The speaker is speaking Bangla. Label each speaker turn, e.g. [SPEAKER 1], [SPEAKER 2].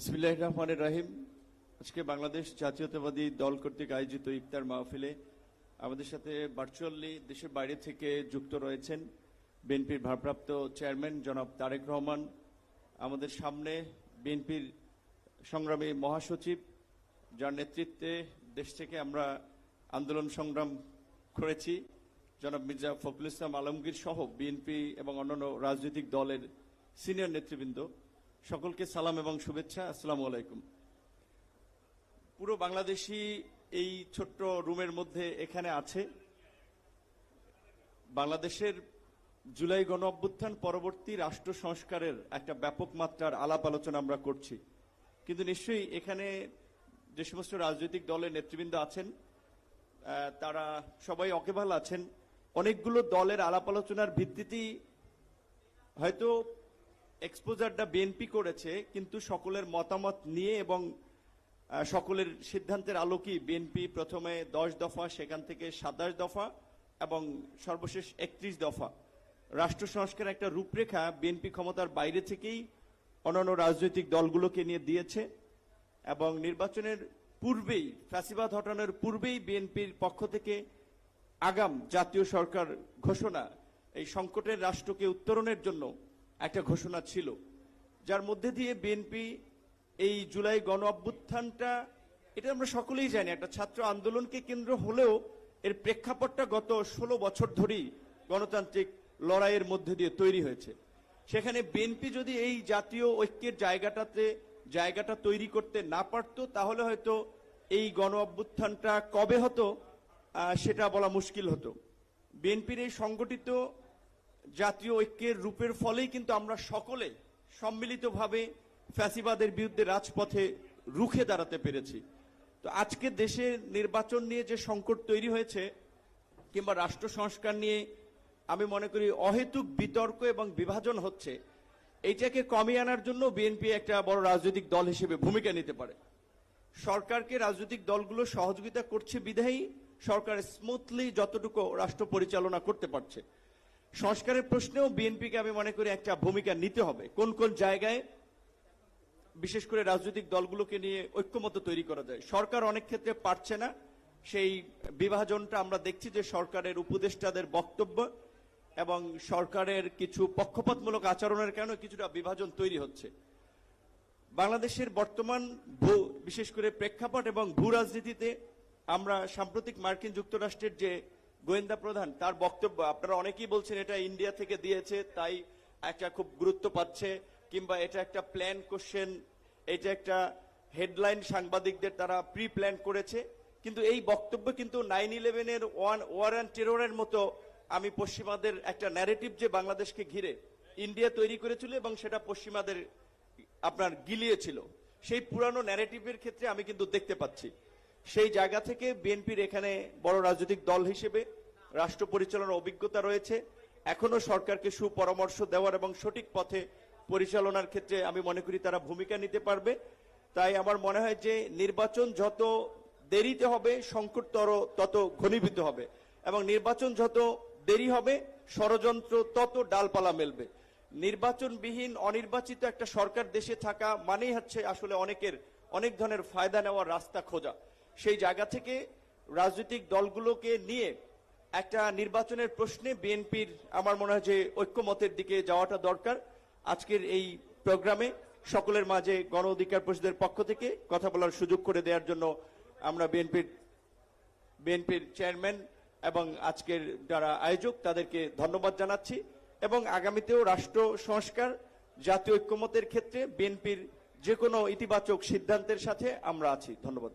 [SPEAKER 1] ইসমিল্লাহ রহমানের রাহিম। আজকে বাংলাদেশ জাতীয়তাবাদী দল কর্তৃক আয়োজিত ইফতার মাহফিলে আমাদের সাথে ভার্চুয়ালি দেশের বাইরে থেকে যুক্ত রয়েছেন বিএনপির ভারপ্রাপ্ত চেয়ারম্যান জনাব তারেক রহমান, আমাদের সামনে বিএনপির সংগ্রামী মহাসচিব, যার নেতৃত্বে দেশ থেকে আমরা আন্দোলন সংগ্রাম করেছি, জনাব মির্জা ফখরুল ইসলাম আলমগীর সহ বিএনপি এবং অন্যান্য রাজনৈতিক দলের সিনিয়র নেতৃবৃন্দ। সকলকে সালাম এবং শুভেচ্ছা। আসসালামু আলাইকুম। পুরো বাংলাদেশি এই ছোট্ট রুমের মধ্যে এখানে আছে। বাংলাদেশের জুলাই গণ অভ্যুত্থান পরবর্তী রাষ্ট্র সংস্কারের একটা ব্যাপক মাত্রার আলাপ আলোচনা আমরা করছি। কিন্তু নিশ্চয়ই এখানে যে সমস্ত রাজনৈতিক দলের নেতৃবৃন্দ আছেন তারা সবাই অকেভাল আছেন। অনেকগুলো দলের আলাপ আলোচনার ভিত্তিতেই হয়তো এক্সপোজারটা বিএনপি করেছে, কিন্তু সকলের মতামত নিয়ে এবং সকলের সিদ্ধান্তের আলোকেই বিএনপি প্রথমে দশ দফা, সেখান থেকে সাতাশ দফা এবং সর্বশেষ একত্রিশ দফা। রাষ্ট্র সংস্কারের একটা রূপরেখা বিএনপি ক্ষমতার বাইরে থেকেই অন্যান্য রাজনৈতিক দলগুলোকে নিয়ে দিয়েছে এবং নির্বাচনের পূর্বেই, ফ্যাসিবাদ হটানোর পূর্বেই বিএনপির পক্ষ থেকে আগাম জাতীয় সরকার ঘোষণা এই সংকটের রাষ্ট্রকে উত্তরণের জন্য একটা ঘোষণা ছিল, যার মধ্যে দিয়ে বিএনপি এই জুলাই গণ অভ্যুত্থানটা, এটা আমরা সকলেই জানি, একটা ছাত্র আন্দোলনকে কেন্দ্র হলেও এর প্রেক্ষাপটটা গত ষোলো বছর ধরেই গণতান্ত্রিক লড়াইয়ের মধ্যে দিয়ে তৈরি হয়েছে। সেখানে বিএনপি যদি এই জাতীয় ঐক্যের জায়গাটাতে, জায়গাটা তৈরি করতে না পারতো, তাহলে হয়তো এই গণ অভ্যুত্থানটা কবে হতো সেটা বলা মুশকিল হতো। বিএনপির এই সংগঠিত জাতীয় ঐক্যের রূপের ফলেই কিন্তু আমরা সকলে সম্মিলিতভাবে ফ্যাসিবাদের বিরুদ্ধে রাজপথে রুখে দাঁড়াতে পেরেছি। তো আজকে দেশে নির্বাচন নিয়ে যে সংকট তৈরি হয়েছে, কিংবা রাষ্ট্র সংস্কার নিয়ে আমি মনে করি অহেতুক বিতর্ক এবং বিভাজন হচ্ছে, এইটাকে কমিয়ে আনার জন্য বিএনপি একটা বড় রাজনৈতিক দল হিসেবে ভূমিকা নিতে পারে। সরকারকে রাজনৈতিক দলগুলো সহযোগিতা করছে বিধায়ী, সরকার স্মুথলি যতটুকু রাষ্ট্র পরিচালনা করতে পারছে। সংস্কারের প্রশ্নেও বিএনপিকে আমি মনে করি একটা ভূমিকা নিতে হবে। কোন কোন জায়গায়? বিশেষ করে রাজনৈতিক দলগুলোকে নিয়ে ঐক্যমত তৈরি করা যায়। সরকার অনেক ক্ষেত্রে পারছে না। সেই বিভাজনটা আমরা দেখছি যে সরকারের উপদেষ্টাদের বক্তব্য এবং সরকারের কিছু পক্ষপাতমূলক আচরণের কারণে কিছুটা বিভাজন তৈরি হচ্ছে। বাংলাদেশের বর্তমান ভূ, বিশেষ করে প্রেক্ষাপট এবং ভূ রাজনীতিতে আমরা সাম্প্রতিক মার্কিন যুক্তরাষ্ট্রের যে গোয়েন্দা প্রধান, তার বক্তব্য, আপনারা অনেকেই বলছেন এটা ইন্ডিয়া থেকে দিয়েছে, তাই একটা খুব গুরুত্ব পাচ্ছে, কিংবা এটা একটা প্ল্যান কোশ্চেন এটা একটা হেডলাইন সাংবাদিকদের তারা প্রি প্ল্যান করেছে। কিন্তু এই বক্তব্য কিন্তু নাইন ইলেভেনের ওয়ান ওয়ার অ্যান্ড টেরোরের মতো আমি পশ্চিমাদের একটা ন্যারেটিভ যে বাংলাদেশকে ঘিরে ইন্ডিয়া তৈরি করেছিল এবং সেটা পশ্চিমাদের আপনার গিলিয়েছিল। সেই পুরানো ন্যারেটিভের ক্ষেত্রে আমি কিন্তু দেখতে পাচ্ছি। সেই জায়গা থেকে বিএনপির এখানে বড় রাজনৈতিক দল হিসেবে রাষ্ট্র পরিচালনার অভিজ্ঞতা রয়েছে। এখনও সরকারকে সুপরামর্শ দেওয়ার এবং সঠিক পথে পরিচালনার ক্ষেত্রে আমি মনে করি তারা ভূমিকা নিতে পারবে। তাই আমার মনে হয় যে নির্বাচন যত দেরিতে হবে, সংকটতর তত ঘনীভূত হবে এবং নির্বাচন যত দেরি হবে, ষড়যন্ত্র তত ডালপালা মেলবে। নির্বাচনবিহীন, অনির্বাচিত একটা সরকার দেশে থাকা মানেই হচ্ছে আসলে অনেকের, অনেক ধরনের ফায়দা নেওয়ার রাস্তা খোঁজা। সেই জায়গা থেকে রাজনৈতিক দলগুলোকে নিয়ে একটা নির্বাচনের প্রশ্নে বিএনপির আমার মনে হয় যে ঐক্যমতের দিকে যাওয়াটা দরকার। আজকের এই প্রোগ্রামে সকলের মাঝে গণ অধিকার পরিষদের পক্ষ থেকে কথা বলার সুযোগ করে দেওয়ার জন্য আমরা বিএনপির বিএনপির চেয়ারম্যান এবং আজকের যারা আয়োজক তাদেরকে ধন্যবাদ জানাচ্ছি এবং আগামীতেও রাষ্ট্র সংস্কার, জাতীয় ঐক্যমতের ক্ষেত্রে বিএনপির যে কোনো ইতিবাচক সিদ্ধান্তের সাথে আমরা আছি। ধন্যবাদ।